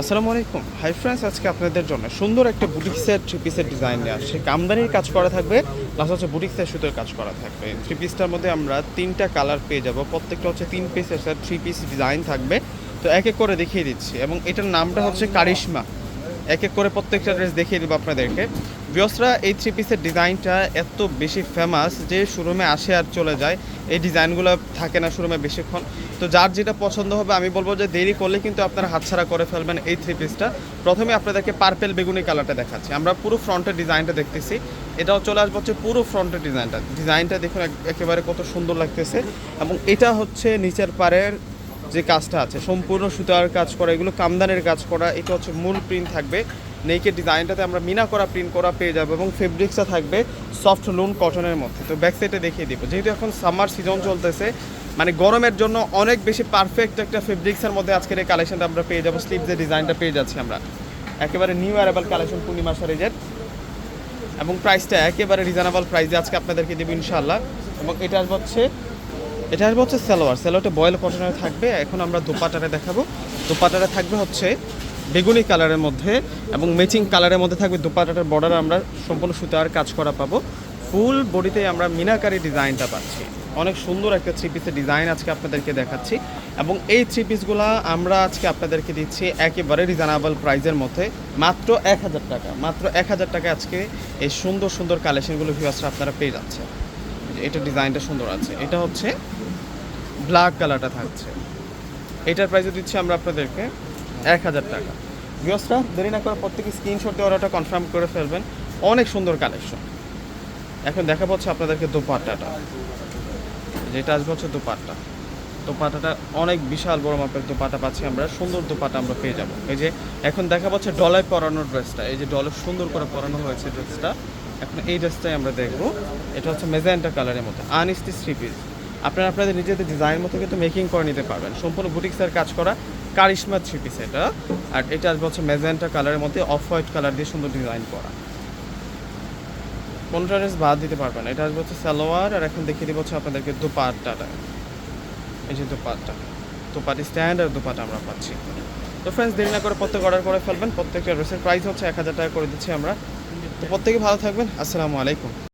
আসসালামু আলাইকুম। Hi friends আজকে আপনাদের জন্য সুন্দর একটা বুটিক সেট থ্রি পিসের ডিজাইন নিয়ে আসছে। কামদানির কাজ করা থাকবে প্লাস হচ্ছে বুটিক সেট সুতোর কাজ করা থাকবে। থ্রি পিসটার মধ্যে আমরা তিনটা কালার পেয়ে যাব। প্রত্যেকটা হচ্ছে তিন পিসের সেট থ্রি পিস ডিজাইন থাকবে। তো এক এক করে দেখিয়ে দিচ্ছি। এবং এটার নামটা হচ্ছে কারিশমা। এক এক করে প্রত্যেকটা ড্রেস দেখিয়ে দেবো আপনাদেরকে। বিয়সরা এই থ্রি পিসের ডিজাইনটা এত বেশি ফেমাস যে শোরুমে আসে আর চলে যায়। এই ডিজাইনগুলো থাকে না শোরুমে বেশিক্ষণ। তো যার যেটা পছন্দ হবে, আমি বলব যে দেরি করলে কিন্তু আপনারা হাতছাড়া করে ফেলবেন এই থ্রি পিসটা প্রথমে আপনাদেরকে পার্পেল বেগুনি কালারটা দেখাচ্ছি। আমরা পুরো ফ্রন্টের ডিজাইনটা দেখতেছি। এটাও চলে আসবে হচ্ছে পুরো ফ্রন্টের ডিজাইনটা। ডিজাইনটা দেখুন একেবারে কত সুন্দর লাগতেছে। এবং এটা হচ্ছে নিচের পাড়ের যে কাজটা আছে, সম্পূর্ণ সুতার কাজ করা, এগুলো কামদানের কাজ করা, এটা হচ্ছে মূল প্রিন্ট থাকবে। নেকের ডিজাইনটাতে আমরা মিনা করা প্রিন্ট করা পেয়ে যাব এবং ফেব্রিক্সটা থাকবে সফট লুন কটনের মধ্যে। তো ব্যাক সাইডে দেখিয়ে দিব। যেহেতু এখন সামার সিজন চলতেছে মানে গরমের জন্য অনেক বেশি পারফেক্ট একটা ফেব্রিক্সের মধ্যে আজকের এই কালেকশনটা আমরা পেয়ে যাব। স্লিভসের ডিজাইনটা পেয়ে যাচ্ছি আমরা। একেবারে নিউ অ্যারাইভাল কালেকশন পূর্ণিমা সারিজের এবং প্রাইসটা একেবারে রিজনেবল প্রাইসে আজকে আপনাদেরকে দেবো ইনশাল্লাহ এবং এটা আসবে হচ্ছে, এটা আসবে হচ্ছে সালোয়ার। সালোয়ারটা বয়েল কটনের থাকবে। এখন আমরা দোপাটারে দেখাবো। দোপাটারে থাকবে হচ্ছে বেগুনি কালারের মধ্যে এবং ম্যাচিং কালারের মধ্যে থাকবে দোপাটাটার বর্ডার আমরা সম্পূর্ণ সুতার কাজ করা পাবো। ফুল বডিতে আমরা মিনাকারি ডিজাইনটা পাচ্ছি। অনেক সুন্দর একটা থ্রি পিসের ডিজাইন আজকে আপনাদেরকে দেখাচ্ছি। এবং এই থ্রি পিসগুলো আমরা আজকে আপনাদেরকে দিচ্ছি একেবারে রিজনেবল প্রাইজের মধ্যে। মাত্র এক হাজার টাকা। মাত্র এক হাজার টাকা আজকে এই সুন্দর সুন্দর কালেকশনগুলো ভিউয়ার্সরা আপনারা পেয়ে যাচ্ছে এটা ডিজাইনটা সুন্দর আছে। এটা হচ্ছে ব্ল্যাক কালারটা থাকছে। এটার প্রাইসে দিচ্ছি আমরা আপনাদেরকে এক হাজার টাকা। ভিউয়ার্সরা দেরি না করে প্রত্যেকে স্ক্রিনশট দিয়ে অর্ডারটা কনফার্ম করে ফেলবেন। অনেক সুন্দর কালেকশন এখন দেখা পাচ্ছে আপনাদেরকে দোপাট্টাটা। যেটা আসবে হচ্ছে দোপাট্টা। দোপাট্টাটা অনেক বিশাল বড় মাপের দোপাট্টা পাচ্ছি আমরা। সুন্দর দোপাট্টা আমরা পেয়ে যাব। এই যে এখন দেখা পাচ্ছে ডলায় পরানোর ড্রেসটা এই যে ডলে সুন্দর করে পরানো হয়েছে ড্রেসটা এখন এই ড্রেসটাই আমরা দেখব। এটা হচ্ছে মেজেন্টা কালারের মধ্যে, আনস্টি থ্রি পিস। আপনারা আপনাদের নিজেদের ডিজাইন মতো কিন্তু মেকিং করে নিতে পারবেন। সম্পূর্ণ বুটিক্সের কাজ করা। কারিশমা থ্রি পিস এটা আর এটা আসবে হচ্ছে মেজেন্টা কালারের মধ্যে অফ হোয়াইট কালার দিয়ে সুন্দর ডিজাইন করা। কোনটা ড্রেস বাদ দিতে পারবেন এটা আসবে হচ্ছে সালোয়ার, আর এখন দেখিয়ে দিব হচ্ছে আপনাদেরকে দুপাট্টাটা। এই যে দুপাট্টা। দুপাটি স্ট্যান্ড আর দুপাটা আমরা পাচ্ছি। তো ফ্রেন্ডস দেরি না করে প্রত্যেক অর্ডার করে ফেলবেন। প্রত্যেকটা ড্রেসের প্রাইস হচ্ছে এক হাজার টাকা করে দিচ্ছি আমরা। তো প্রত্যেকে ভালো থাকবেন। আসসালামু আলাইকুম।